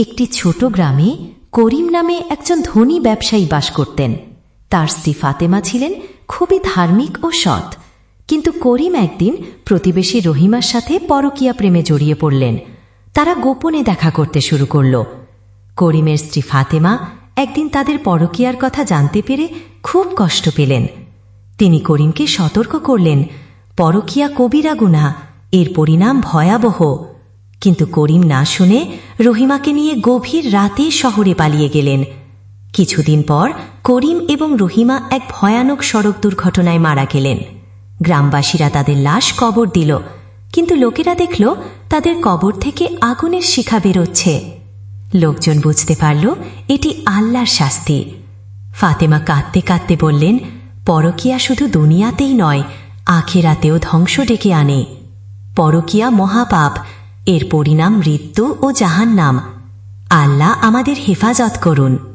একটি ছোট গ্রামে করিম নামে একজন ধনী ব্যবসায়ী বাস করতেন। তার স্ত্রী ফাতেমা ছিলেন খুবই ধার্মিক ও সৎ। কিন্তু করিম একদিন প্রতিবেশী রহিমার সাথে পরকীয়া প্রেমে জড়িয়ে পড়লেন। তারা গোপনে দেখা করতে শুরু করল। করিমের স্ত্রী ফাতেমা একদিন তাদের পরকীয়ার কথা জানতে পেরে খুব কষ্ট পেলেন। তিনি করিমকে সতর্ক করলেন, পরকীয়া কবিরা গুনা এর পরিণাম ভয়াবহ। কিন্তু করিম না শুনে রহিমাকে নিয়ে গভীর রাতে শহরে পালিয়ে গেলেন। কিছুদিন পর করিম এবং রহিমা এক ভয়ানক সড়ক দুর্ঘটনায় মারা গেলেন। গ্রামবাসীরা তাদের লাশ কবর দিল, কিন্তু লোকেরা দেখল তাদের কবর থেকে আগুনের শিখা বেরোচ্ছে। লোকজন বুঝতে পারল এটি আল্লাহর শাস্তি। ফাতেমা কাঁদতে কাঁদতে বললেন, পরকিয়া শুধু দুনিয়াতেই নয়, আখেরাতেও ধ্বংস ডেকে আনে। পরকিয়া মহাপাপ এর পরিণাম মৃত্যু ও জাহান্নাম। আল্লাহ আমাদের হেফাজত করুন।